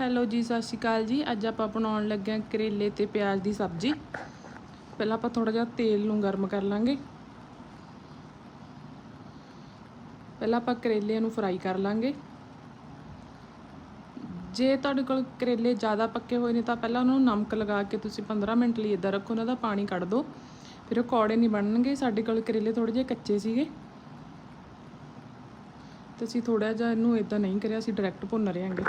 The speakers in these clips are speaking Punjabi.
ਹੈਲੋ ਜੀ, ਸਤਿ ਸ਼੍ਰੀ ਅਕਾਲ ਜੀ। ਅੱਜ ਆਪਾਂ ਬਣਾਉਣ ਲੱਗੇ ਹਾਂ ਕਰੇਲੇ ਤੇ ਪਿਆਜ਼ ਦੀ ਸਬਜ਼ੀ। ਪਹਿਲਾਂ ਆਪਾਂ ਥੋੜਾ ਜਿਹਾ ਤੇਲ ਨੂੰ ਗਰਮ ਕਰ ਲਾਂਗੇ। ਪਹਿਲਾਂ ਆਪਾਂ ਕਰੇਲੇ ਨੂੰ ਫਰਾਈ ਕਰ ਲਾਂਗੇ। ਜੇ ਤੁਹਾਡੇ ਕੋਲ ਕਰੇਲੇ ਜ਼ਿਆਦਾ ਪੱਕੇ ਹੋਏ ਨੇ ਤਾਂ ਪਹਿਲਾਂ ਉਹਨਾਂ ਨੂੰ ਨਮਕ ਲਗਾ ਕੇ ਤੁਸੀਂ 15 ਮਿੰਟ ਲਈ ਇੱਦਾਂ ਰੱਖੋ, ਉਹਨਾਂ ਦਾ ਪਾਣੀ ਕੱਢ ਦਿਓ। ਫਿਰ ਉਹ ਕੌੜੇ ਨਹੀਂ ਬਣਨਗੇ। ਸਾਡੇ ਕੋਲ ਕਰੇਲੇ ਥੋੜੇ ਜਿਹੇ ਕੱਚੇ ਸੀਗੇ। ਤੇ ਅਸੀਂ ਥੋੜਾ ਜਿਹਾ ਇਹਨੂੰ ਇਦਾਂ ਨਹੀਂ ਕਰਿਆ, ਅਸੀਂ ਡਾਇਰੈਕਟ ਭੁੰਨ ਰਹੇ ਹਾਂਗੇ।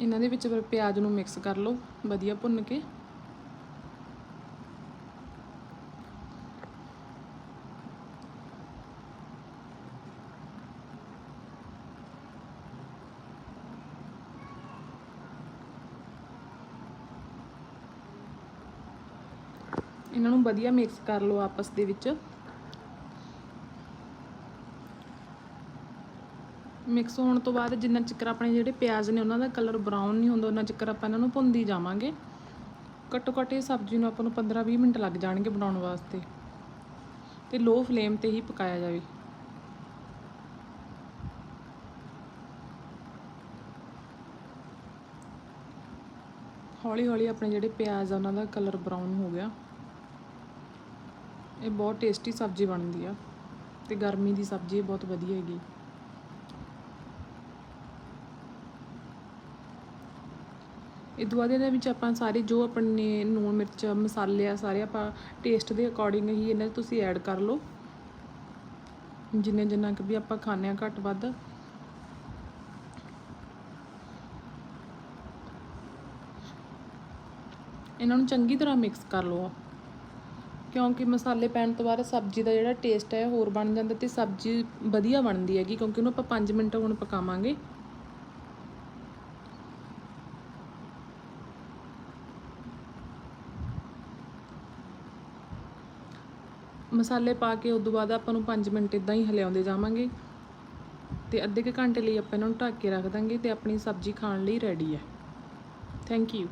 ਇਹਨਾਂ ਦੇ ਵਿੱਚ ਫਿਰ ਪਿਆਜ਼ ਨੂੰ ਮਿਕਸ ਕਰ ਲਓ, ਵਧੀਆ ਭੁੰਨ ਕੇ। ਇਹਨਾਂ ਨੂੰ ਵਧੀਆ ਮਿਕਸ ਕਰ ਲਓ ਆਪਸ ਦੇ ਵਿੱਚ। ਮਿਕਸ ਹੋਣ ਤੋਂ ਬਾਅਦ ਜਿੰਨਾ ਚਿਕਰ ਆਪਣੇ ਜਿਹੜੇ ਪਿਆਜ਼ ਨੇ ਉਹਨਾਂ ਦਾ ਕਲਰ ਬਰਾਊਨ ਨਹੀਂ ਹੁੰਦਾ, ਉਹਨਾਂ ਚਿਕਰ ਆਪਾਂ ਇਹਨਾਂ ਨੂੰ ਭੁੰਦੀ ਜਾਵਾਂਗੇ। ਘੱਟੋ ਘੱਟ ਇਹ ਸਬਜ਼ੀ ਨੂੰ ਆਪਾਂ ਨੂੰ 15-20 ਮਿੰਟ ਲੱਗ ਜਾਣਗੇ ਬਣਾਉਣ ਵਾਸਤੇ। ਤੇ ਲੋ ਫਲੇਮ ਤੇ ਹੀ ਪਕਾਇਆ ਜਾਵੇ। ਹੌਲੀ ਹੌਲੀ ਆਪਣੇ ਜਿਹੜੇ ਪਿਆਜ਼ ਆ, ਉਹਨਾਂ ਦਾ ਕਲਰ ਬਰਾਊਨ ਹੋ ਗਿਆ। ਇਹ ਬਹੁਤ ਟੇਸਟੀ ਸਬਜ਼ੀ ਬਣਦੀ ਆ ਤੇ ਗਰਮੀ ਦੀ ਸਬਜ਼ੀ ਬਹੁਤ ਵਧੀਆ ਹੈਗੀ। ਇਹ ਤੋਂ ਬਾਅਦ ਇਹਦੇ ਵਿੱਚ ਆਪਾਂ ਸਾਰੇ ਜੋ ਆਪਣੇ ਨੂਣ ਮਿਰਚ, ਮਸਾਲੇ ਆ ਸਾਰੇ ਆਪਾਂ ਟੇਸਟ ਦੇ ਅਕੋਰਡਿੰਗ ਹੀ ਇਹਨਾਂ 'ਚ ਤੁਸੀਂ ਐਡ ਕਰ ਲਓ। ਜਿੰਨੇ ਜਿੰਨਾ ਕਿ ਵੀ ਆਪਾਂ ਖਾਂਦੇ ਆ ਘੱਟ ਵੱਧ। ਇਹਨਾਂ ਨੂੰ ਚੰਗੀ ਤਰ੍ਹਾਂ ਮਿਕਸ ਕਰ ਲਓ ਕਿਉਂਕਿ ਮਸਾਲੇ ਪੈਣ ਤੋਂ ਬਾਅਦ ਸਬਜ਼ੀ ਦਾ ਜਿਹੜਾ ਟੇਸਟ ਹੈ ਹੋਰ ਬਣ ਜਾਂਦਾ ਤੇ ਸਬਜ਼ੀ ਵਧੀਆ ਬਣਦੀ ਹੈਗੀ ਕਿਉਂਕਿ ਉਹਨੂੰ ਆਪਾਂ 5 ਮਿੰਟ ਹੁਣ ਪਕਾਵਾਂਗੇ। ਮਸਾਲੇ ਪਾ ਕੇ ਉਸ ਤੋਂ ਬਾਅਦ ਆਪਾਂ ਨੂੰ 5 ਮਿੰਟ ਇਦਾਂ ਹੀ ਹਿਲਾਉਂਦੇ ਜਾਵਾਂਗੇ। ਤੇ ਅੱਧੇ ਕੁ ਘੰਟੇ ਲਈ ਆਪਾਂ ਇਹਨਾਂ ਨੂੰ ਢੱਕ ਕੇ ਰੱਖ ਦਾਂਗੇ ਤੇ ਆਪਣੀ ਸਬਜ਼ੀ ਖਾਣ ਲਈ ਰੈਡੀ ਹੈ। Thank you